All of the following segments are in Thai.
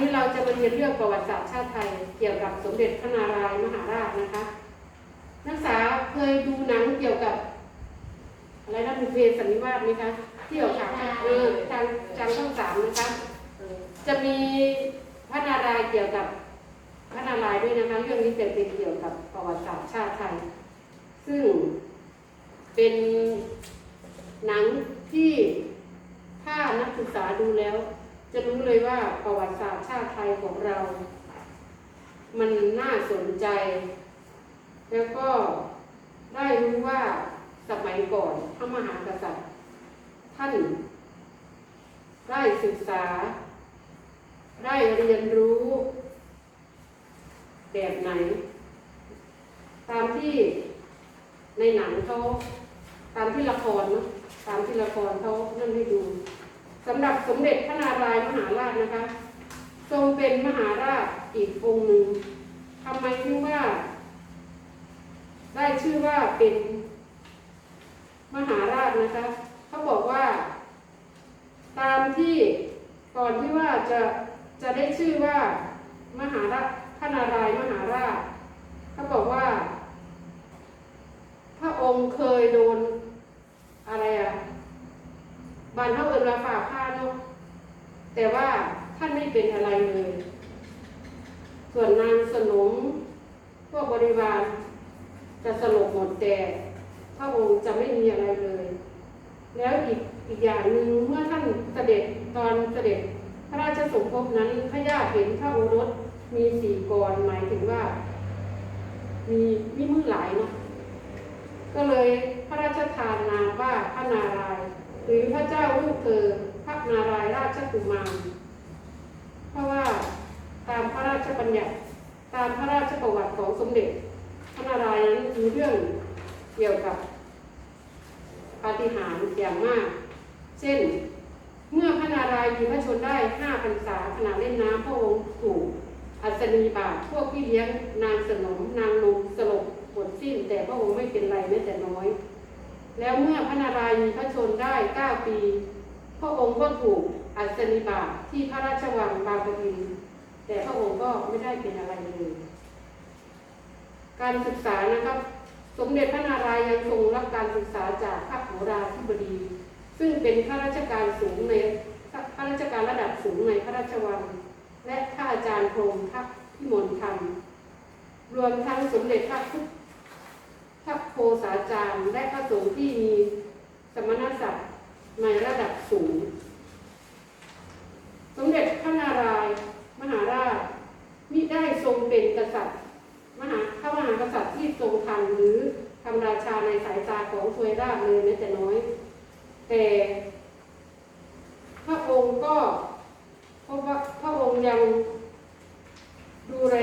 นี้เราจะมาเรียนเรื่องประวัติศาสตร์ชาติไทย เกี่ยวกับสมเด็จพระนารายณ์มหาราชนะคะ นักศึกษาเคยดูหนังเกี่ยวกับอะไรนะบุพเพสันนิวาสไหมคะที่ออกฉากเออทางทางช่องสามนะคะจะมีพระนารายณ์เกี่ยวกับพระนารายณ์ด้วยนะคะเรื่องนี้จะเป็นเกี่ยวกับประวัติศาสตร์ชาติไทย ซึ่งเป็นหนังที่ถ้านักศึกษาดูแล้ว จะรู้เลยว่าประวัติศาสตร์ชาติไทยของเรา มันน่าสนใจ แล้วก็ได้รู้ว่าสมัยก่อนพระมหากษัตริย์ ท่านได้ศึกษา ได้เรียนรู้ แบบไหน ตามที่ในหนังเขาตามที่ละครเนาะตามที่ละครเขานั่นให้ดู สำหรับสมเด็จพระนารายณ์มหาราชนะคะ ทรงเป็นมหาราชอีกองค์หนึ่งทำไมถึงว่า ได้ชื่อว่าเป็นมหาราชนะคะ เขาบอกว่า ตามที่ก่อนที่ว่าจะจะได้ชื่อว่ามหาราชพระนารายณ์มหาราชเขาบอกว่า พระองค์เคยโดนอะไรอะบานเท่าเอินราฝ่าผ้าเนาะ แต่ว่าท่านไม่เป็นอะไรเลย ส่วนนางสนมพวกบริวารจะสลบหมดแต่พระองค์จะไม่มีอะไรเลย แล้วอีกอีกอย่างหนึ่งเมื่อท่านเสด็จตอนเสด็จ พระราชสมภพนั้นพระญาติเห็นพระโอรสมีสี่กรหมายถึงว่า มีมีมือหลายเนาะก็เลยพระราชทานนามว่าพระนารายณ์หรือพระเจ้าลูกเธอ นารายณ์ราชกุมารเพราะว่าตามพระราชบัญญัติตามพระราชประวัติของสมเด็จ พระนารายณ์นั้นมีเรื่องเกี่ยวกับปาฏิหาริย์อย่างมาก เช่น เมื่อพระนารายณ์มีพระชนได้ห้าพรรษาขณะเล่นน้ำพระองค์ถูกอัศนีบาทพวกพี่เลี้ยงนางสนมนางนงสลบหมดสิ้น แต่พระองค์ไม่เป็นไรแม้แต่น้อย แล้วเมื่อพระนารายณ์มีพระชนได้เก้าปี พระองค์ก็ถูกอัศนีบาทที่พระราชวังบางปะอินแต่พระองค์ก็ไม่ได้เป็นอะไรเลยการศึกษานะครับ สมเด็จพระนารายณ์ยังทรงรับการศึกษาจากพระโหราธิบดี ซึ่งเป็นข้าราชการสูงในข้าราชการระดับสูงในพระราชวัง และข้าอาจารย์พรมทัพพิมลธรรม รวมทั้งสมเด็จพระพุทธโคสาจารย์ และพระสงฆ์ที่มีสมณศักดิ์ ในระดับสูง สมเด็จพระนารายณ์มหาราชมิได้ทรงเป็นกษัตริย์มหาพระมหากษัตริย์ที่ทรงทันหรือทำราชาในสายตาของทวยราชเลยแม้แต่น้อย แต่พระองค์ก็พระว่าพระองค์ยังดูแล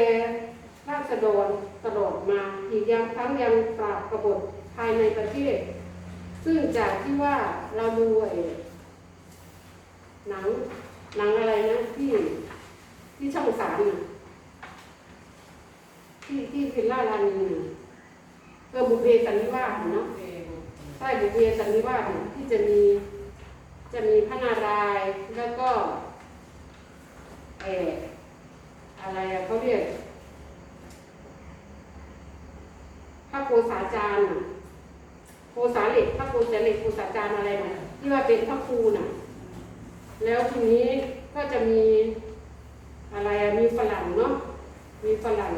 ราษฎรตลอดมาอีกอย่างทั้งยังปราบกบฏภายในประเทศ ซึ่งจากที่ว่าเราดูไอ้หนังหนังอะไรนะที่ที่ช่องสามที่ที่ฟิลล่าลานีน่ะเออบุเพสันนิวาสเนาะใต้บุเพสันนิวาสที่จะมีจะมีพระนารายณ์แล้วก็เอออะไรอะเขาเรียกพระโกษาจารย์ น่ะโกษาเหล็กพระโกษาเหล็กโกษาจารย์อะไรน่ะที่ว่าเป็นพระครูน่ะ แล้วทีนี้ก็จะมีอะไรมีฝรั่งเนาะมีฝรั่ง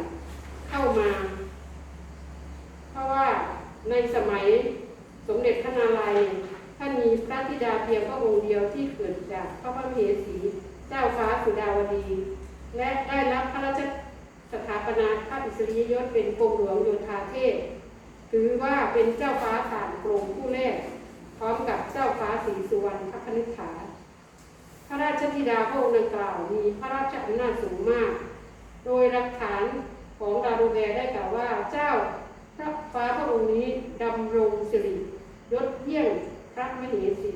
เข้ามา เพราะว่าในสมัยสมเด็จพระนารายณ์ท่านมีพระธิดาเพียงพระองค์เดียวที่เกิดจากพระพระมเหสีเจ้าฟ้าสุดาวดี และได้รับพระราชสถาปนาพระอิสริยยศเป็นกรมหลวงโยธาเทพ ถือว่าเป็นเจ้าฟ้าสามกรมผู้แรก พร้อมกับเจ้าฟ้าศรีสุวรรณพระคณิษฐา พระราชธิดาพระองค์ดังกล่าวมีพระราชอำนาจสูงมาก โดยหลักฐานของดารูแบได้กล่าวว่าเจ้าพระฟ้าพระองค์นี้ดำรงสิริยศเยี่ยงพระมเหสี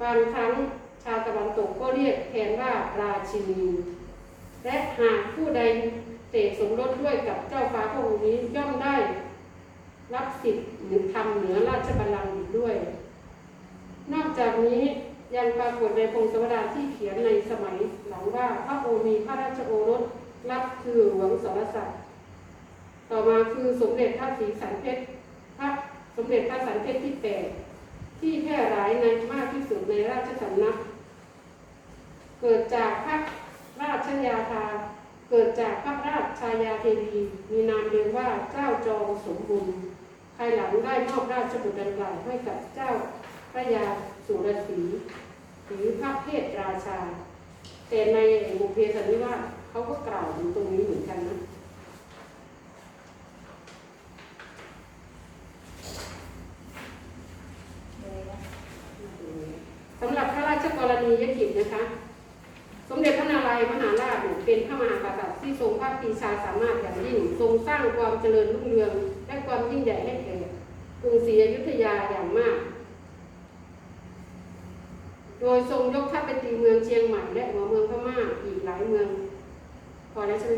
บางครั้งชาวตะวันตกก็เรียกแทนว่าราชินี และหากผู้ใดเสกสมรสด้วยกับเจ้าฟ้าพระองค์นี้ย่อมได้ รับสิทธิ์หรือทำเหนือราชบัลลังก์อีกด้วย นอกจากนี้ยังปรากฏในพงศาวดารที่เขียนในสมัยหลังว่าพระองค์มีพระราชโอรสรับคือหลวงสรศักดิ์ต่อมาคือสมเด็จพระศรีสันเพชรพระสมเด็จพระสันเพชรที่แปดที่แพร่หลายในมากที่สุดในราชสำนัก เกิดจากพระราชยาธาเกิดจากพระราชชายาเทวีมีนามเรียกว่าเจ้าจองสมบูรณ์ ภายหลังได้มอบราชบุตรดังกล่าวให้กับเจ้าพระยาสุรศรีหรือพระเพทราชา แต่ในบุพเพสันนิวาสเขาก็กล่าวถึงตรงนี้เหมือนกันนะสำหรับพระราชกรณียกิจนะคะ สมเด็จพระนารายณ์มหาราชเนี่ยเป็นพระมหากษัตริย์ที่ทรงพระปีชาสามารถอย่างยิ่งทรงสร้างความเจริญรุ่งเรือง และความยิ่งใหญ่ให้แก่กรุงศรีอยุธยาอย่างมาก โดยทรงยกทัพไปตีเมืองเชียงใหม่และหัวเมืองพม่าอีกหลายเมือง พอแล้วใช่ไหม